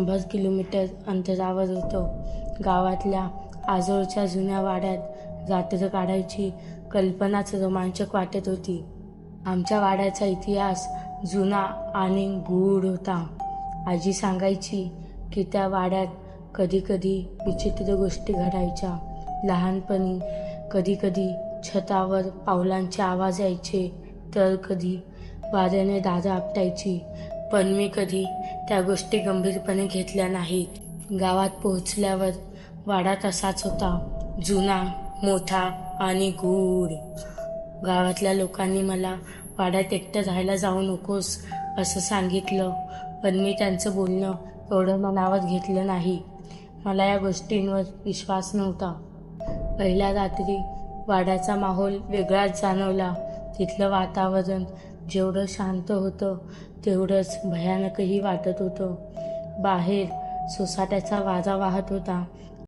शंभर किलोमीटर अंतरावर होतो. गावातल्या आजोळच्या जुन्या वाड्यात रात्र काढायची कल्पनाच रोमांचक वाटत होती. आमच्या वाड्याचा इतिहास जुना आणि गूढ होता. आजी सांगायची की त्या वाड्यात कधीकधी विचित्र गोष्टी घडायच्या. लहानपणी कधीकधी छतावर पावलांचे आवाज यायचे तर कधी वाऱ्याने दादा आपटायची पण मी कधी त्या गोष्टी गंभीरपणे घेतल्या नाहीत. गावात पोहोचल्यावर वाडा तसाच होता जुना मोठा आणि गूढ. गावातल्या लोकांनी मला वाड्यात एकटं राहायला जाऊ नकोस असं सांगितलं पण मी त्यांचं बोलणं एवढं मनावर घेतलं नाही. मला या गोष्टींवर विश्वास नव्हता. पहिल्या रात्री वाड्याचा माहोल वेगळाच जाणवला. तिथलं वातावरण जेवढं शांत होतं तेवढंच भयानकही वाटत होतं. बाहेर सोसाट्याचा वाजा वाहत होता.